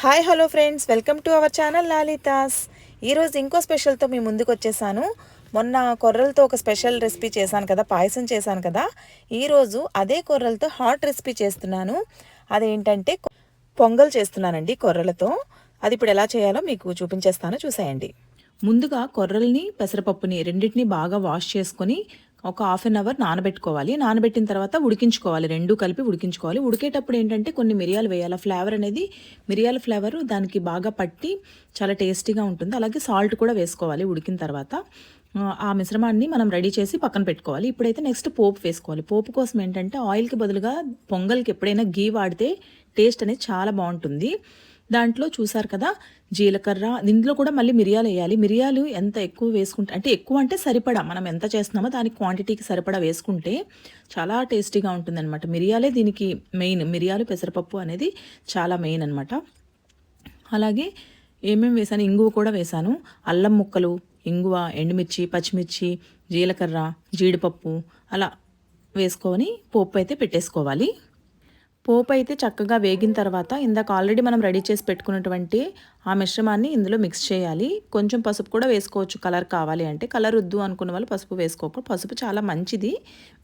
Hi hello friends. Welcome to our channel Lalitha's. ఈరోజు ఇంకో స్పెషల్తో మీ ముందుకు వచ్చేసాను. మొన్న కొర్రలతో ఒక స్పెషల్ రెసిపీ చేశాను కదా పాయసం చేశాను కదా. ఈరోజు అదే కొర్రలతో హాట్ రెసిపీ చేస్తున్నాను. అదేంటంటే పొంగల్ చేస్తున్నానండి కొర్రలతో. అది ఇప్పుడు ఎలా చేయాలో మీకు చూపించేస్తాను చూసేయండి. ముందుగా కొర్రల్ని పెసరపప్పుని రెండింటిని బాగా వాష్ చేసుకొని ఒక హాఫ్ అన్ అవర్ నానబెట్టుకోవాలి. నానబెట్టిన తర్వాత ఉడికించుకోవాలి. రెండు కలిపి ఉడికించుకోవాలి. ఉడికేటప్పుడు ఏంటంటే కొన్ని మిరియాలు వేయాలి. ఫ్లేవర్ అనేది మిరియాల ఫ్లేవర్ దానికి బాగా పట్టి చాలా టేస్టీగా ఉంటుంది. అలాగే సాల్ట్ కూడా వేసుకోవాలి ఉడికిన తర్వాత. ఆ, మిశ్రమాన్ని మనం రెడీ చేసి పక్కన పెట్టుకోవాలి. ఇప్పుడైతే నెక్స్ట్ పోపు వేసుకోవాలి. పోపు కోసం ఏంటంటే ఆయిల్కి బదులుగా పొంగల్కి ఎప్పుడైనా గీ వాడితే టేస్ట్ అనేది చాలా బాగుంటుంది. దాంట్లో చూసారు కదా జీలకర్ర దీంట్లో కూడా మళ్ళీ మిరియాలు వేయాలి. మిరియాలు ఎంత ఎక్కువ వేసుకుంటే అంటే ఎక్కువ అంటే సరిపడా మనం ఎంత చేస్తున్నామో దాని క్వాంటిటీకి సరిపడా వేసుకుంటే చాలా టేస్టీగా ఉంటుందన్నమాట. మిరియాలే దీనికి మెయిన్ మిరియాలు పెసరపప్పు అనేది చాలా మెయిన్ అనమాట అలాగే ఏమేమి వేసాను? ఇంగువ కూడా వేసాను. అల్లం ముక్కలు ఇంగువ ఎండుమిర్చి పచ్చిమిర్చి జీలకర్ర జీడిపప్పు అలా వేసుకొని పోపు అయితే పెట్టేసుకోవాలి. పోపు అయితే చక్కగా వేగిన తర్వాత ఇందాక ఆల్రెడీ మనం రెడీ చేసి పెట్టుకున్నటువంటి ఆ మిశ్రమాన్ని ఇందులో మిక్స్ చేయాలి. కొంచెం పసుపు కూడా వేసుకోవచ్చు. కలర్ కావాలి అంటే కలర్ వద్దు అనుకున్న వాళ్ళు పసుపు వేసుకోకూడదు పసుపు చాలా మంచిది.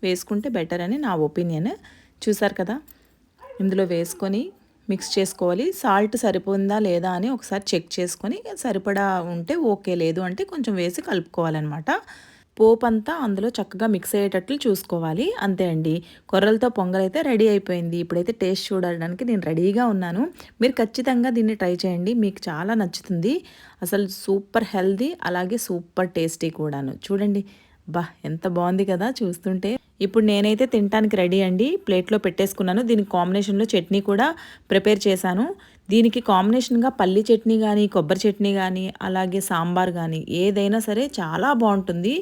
వేసుకుంటే బెటర్ అని నా ఒపీనియన్ చూసారు కదా? ఇందులో వేసుకొని మిక్స్ చేసుకోవాలి. సాల్ట్ సరిపోయిందా లేదా అని ఒకసారి చెక్ చేసుకొని సరిపడా ఉంటే ఓకే లేదు అంటే కొంచెం వేసి కలుపుకోవాలన్నమాట. పోపు అంతా అందులో చక్కగా మిక్స్ అయ్యేటట్లు చూసుకోవాలి. అంతే అండి. కొర్రలతో పొంగల్ అయితే రెడీ అయిపోయింది. ఇప్పుడైతే టేస్ట్ చూడడానికి నేను రెడీగా ఉన్నాను. మీరు ఖచ్చితంగా దీన్ని ట్రై చేయండి. మీకు చాలా నచ్చుతుంది. అసలు సూపర్ హెల్దీ అలాగే సూపర్ టేస్టీ కూడాను. చూడండి. బా ఎంత బాగుంది కదా చూస్తుంటే. ఇప్పుడు నేనైతే తినడానికి రెడీ అండి. ప్లేట్లో పెట్టేసుకున్నాను. దీనికి కాంబినేషన్లో చట్నీ కూడా ప్రిపేర్ చేశాను. దీనికి కాంబినేషన్గా పల్లి చట్నీ కానీ కొబ్బరి చట్నీ కానీ అలాగే సాంబార్ కానీ ఏదైనా సరే చాలా బాగుంటుంది.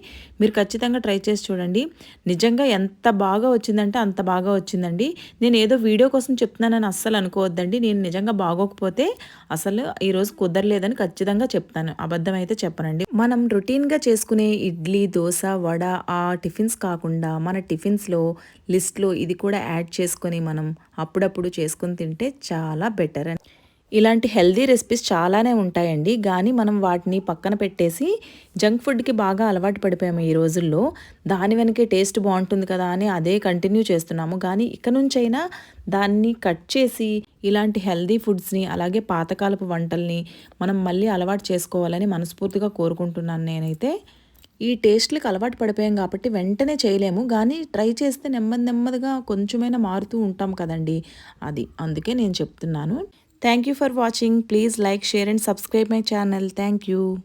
మీరు ఖచ్చితంగా ట్రై చేసి చూడండి. నిజంగా ఎంత బాగా వచ్చిందంటే అంత బాగా వచ్చిందండి. నేను ఏదో వీడియో కోసం చెప్తున్నానని అస్సలు అనుకోవద్దండి. నేను నిజంగా బాగోకపోతే అసలు ఈరోజు కుదరలేదని ఖచ్చితంగా చెప్తాను. అబద్ధం అయితే చెప్పనండి. మనం రొటీన్గా చేసుకునే ఇడ్లీ దోశ వడ ఆ టిఫిన్స్ కాకుండా మన టిఫిన్స్లో లిస్ట్లో ఇది కూడా యాడ్ చేసుకొని మనం అప్పుడప్పుడు చేసుకొని తింటే చాలా బెటర్ అని ఇలాంటి హెల్దీ రెసిపీస్ చాలానే ఉంటాయండి. కానీ మనం వాటిని పక్కన పెట్టేసి జంక్ ఫుడ్కి బాగా అలవాటు పడిపోయాము ఈ రోజుల్లో. దాని వెనకే టేస్ట్ బాగుంటుంది కదా అని అదే కంటిన్యూ చేస్తున్నాము. కానీ ఇక నుంచైనా దాన్ని కట్ చేసి ఇలాంటి హెల్దీ ఫుడ్స్ని అలాగే పాతకాలపు వంటల్ని మనం మళ్ళీ అలవాటు చేసుకోవాలని మనస్ఫూర్తిగా కోరుకుంటున్నాను నేనైతే. ఈ టేస్ట్లకు అలవాటు పడిపోయాం కాబట్టి వెంటనే చేయలేము. కానీ ట్రై చేస్తే నెమ్మది నెమ్మదిగా కొంచెమైనా మారుతూ ఉంటాం కదండి. అది అందుకే నేను చెప్తున్నాను. Thank you for watching. Please like, share and subscribe my channel. Thank you.